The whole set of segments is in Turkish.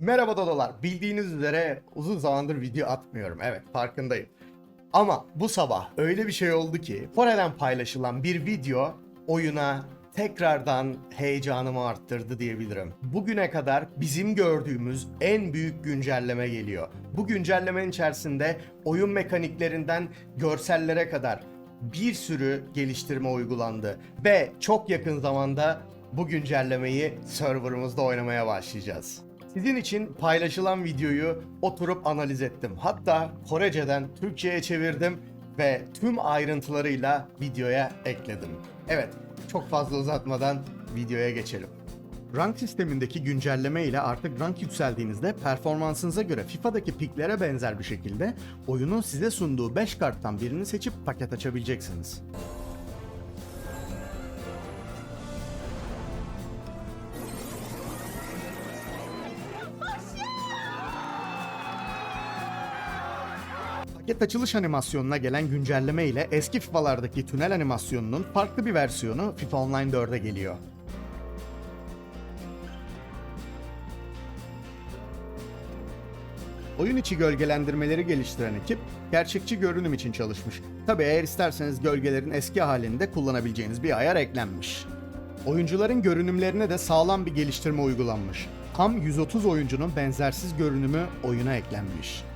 Merhaba dodolar. Bildiğiniz üzere uzun zamandır video atmıyorum. Evet farkındayım. Ama bu sabah öyle bir şey oldu ki Fore'den paylaşılan bir video oyuna tekrardan heyecanımı arttırdı diyebilirim. Bugüne kadar bizim gördüğümüz en büyük güncelleme geliyor. Bu güncellemenin içerisinde oyun mekaniklerinden görsellere kadar bir sürü geliştirme uygulandı ve çok yakın zamanda bu güncellemeyi serverımızda oynamaya başlayacağız. Sizin için paylaşılan videoyu oturup analiz ettim. Hatta Korece'den Türkçe'ye çevirdim ve tüm ayrıntılarıyla videoya ekledim. Evet, çok fazla uzatmadan videoya geçelim. Rank sistemindeki güncelleme ile artık rank yükseldiğinizde performansınıza göre FIFA'daki piklere benzer bir şekilde oyunun size sunduğu 5 karttan birini seçip paket açabileceksiniz. Paket açılış animasyonuna gelen güncelleme ile eski FIFA'lardaki tünel animasyonunun farklı bir versiyonu FIFA Online 4'e geliyor. Oyun içi gölgelendirmeleri geliştiren ekip gerçekçi görünüm için çalışmış. Tabi eğer isterseniz gölgelerin eski halini de kullanabileceğiniz bir ayar eklenmiş. Oyuncuların görünümlerine de sağlam bir geliştirme uygulanmış. Tam 130 oyuncunun benzersiz görünümü oyuna eklenmiş.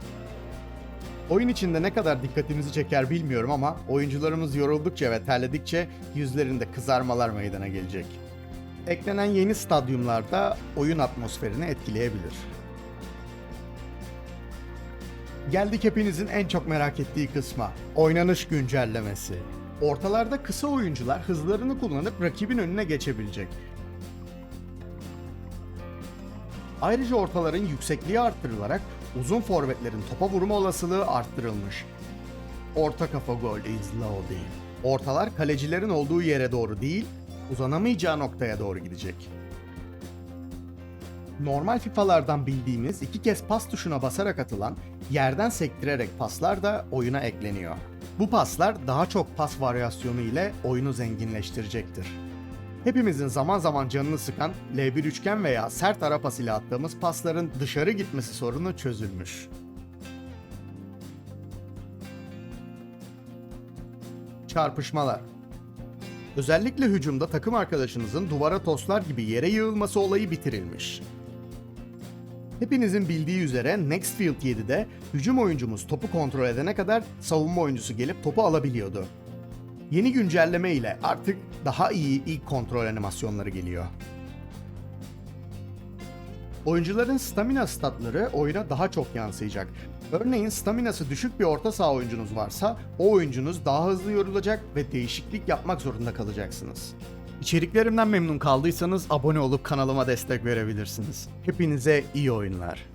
Oyun içinde ne kadar dikkatinizi çeker bilmiyorum ama oyuncularımız yoruldukça ve terledikçe yüzlerinde kızarmalar meydana gelecek. Eklenen yeni stadyumlarda oyun atmosferini etkileyebilir. Geldik hepinizin en çok merak ettiği kısma. Oynanış güncellemesi. Ortalarda kısa oyuncular hızlarını kullanıp rakibin önüne geçebilecek. Ayrıca ortaların yüksekliği arttırılarak uzun forvetlerin topa vurma olasılığı arttırılmış. Orta kafa gol low değil. Ortalar kalecilerin olduğu yere doğru değil, uzanamayacağı noktaya doğru gidecek. Normal FIFA'lardan bildiğimiz iki kez pas tuşuna basarak atılan yerden sektirerek paslar da oyuna ekleniyor. Bu paslar daha çok pas varyasyonu ile oyunu zenginleştirecektir. Hepimizin zaman zaman canını sıkan L1 üçgen veya sert ara pas ile attığımız pasların dışarı gitmesi sorunu çözülmüş. Çarpışmalar Özellikle hücumda takım arkadaşınızın duvara toslar gibi yere yığılması olayı bitirilmiş. Hepinizin bildiği üzere Nextfield 7'de hücum oyuncumuz topu kontrol edene kadar savunma oyuncusu gelip topu alabiliyordu. Yeni güncelleme ile artık daha iyi ilk kontrol animasyonları geliyor. Oyuncuların stamina statları oyuna daha çok yansıyacak. Örneğin staminası düşük bir orta saha oyuncunuz varsa o oyuncunuz daha hızlı yorulacak ve değişiklik yapmak zorunda kalacaksınız. İçeriklerimden memnun kaldıysanız abone olup kanalıma destek verebilirsiniz. Hepinize iyi oyunlar.